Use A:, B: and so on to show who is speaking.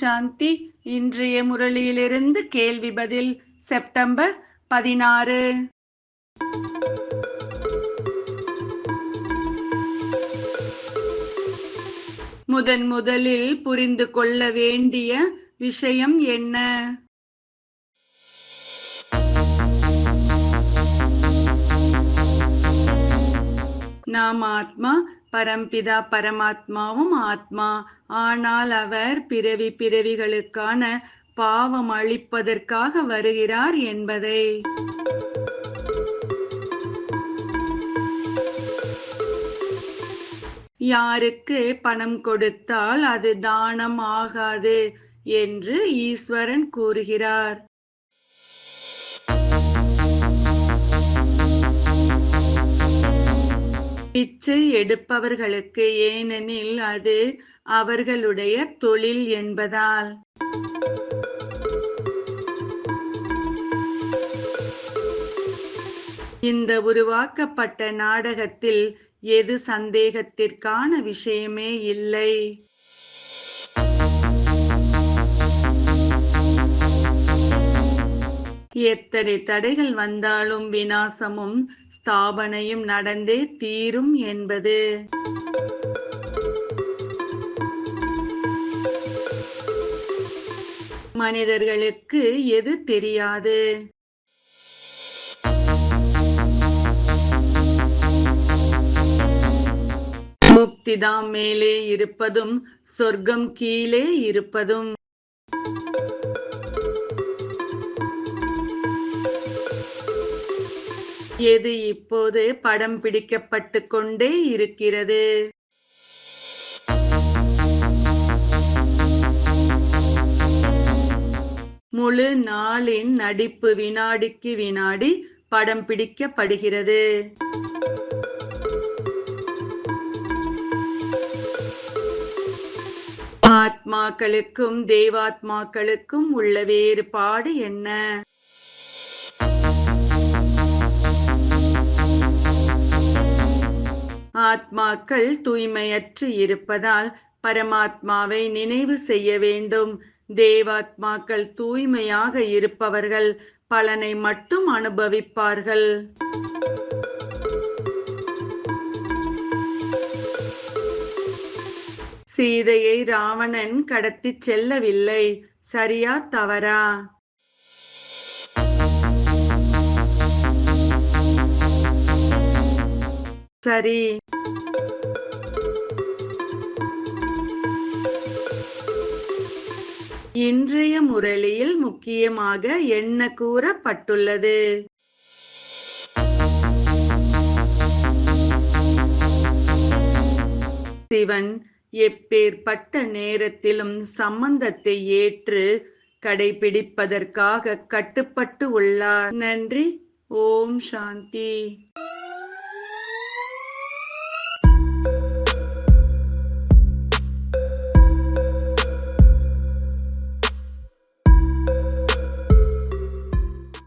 A: சாந்தி இன்றைய முரளியிலிருந்து கேள்வி பதில் செப்டம்பர் பதினாறு. முதன் முதலில் புரிந்து கொள்ள வேண்டிய விஷயம் என்ன? நாம் ஆத்மா பரம்பிதா பரமாத்மாவும் ஆத்மா. ஆனால் அவர் பிறவி பிறவிகளுக்கான பாவம் அளிப்பதற்காக வருகிறார் என்பதை. யாருக்கு பணம் கொடுத்தால் அது தானம் ஆகாது என்று ஈஸ்வரன் கூறுகிறார். பிச்சை எடுப்பவர்களுக்கு ஏனெனில் அது அவர்களுடைய தொழில் என்பதால். இந்த உருவாக்கப்பட்ட நாடகத்தில் எது சந்தேகத்திற்கான விஷயமே இல்லை. எத்தனை தடைகள் வந்தாலும் வினாசமும் ஸ்தாபனையும் நடந்தே தீரும் என்பது. மனிதர்களுக்கு எது தெரியாது? முக்திதாம் மேலே இருப்பதும் சொர்க்கம் கீழே இருப்பதும். எது இப்போது படம் பிடிக்கப்பட்டு கொண்டே இருக்கிறது? முழு நாளின் நடிப்பு வினாடிக்கு வினாடி படம் பிடிக்கப்படுகிறது. ஆத்மாக்களுக்கும் தேவாத்மாக்களுக்கும் உள்ள வேறுபாடு என்ன? ஆத்மாக்கள் தூய்மையற்று இருப்பதால் பரமாத்மாவை நினைவு செய்ய வேண்டும். தேவாத்மாக்கள் தூய்மையாக இருப்பவர்கள் பலனை மட்டும் அனுபவிப்பார்கள். சீதையை ராவணன் கடத்திச் செல்லவில்லை. சரியா தவறா? சரி. இன்றைய முரளியில் முக்கியமாக என்ன கூறப்பட்டுள்ளது? சிவன் எப்பேற்பட்ட நேரத்திலும் சம்பந்தத்தை ஏற்று கடைபிடிப்பதற்காக கட்டுப்பட்டு உள்ளார். நன்றி. ஓம் சாந்தி.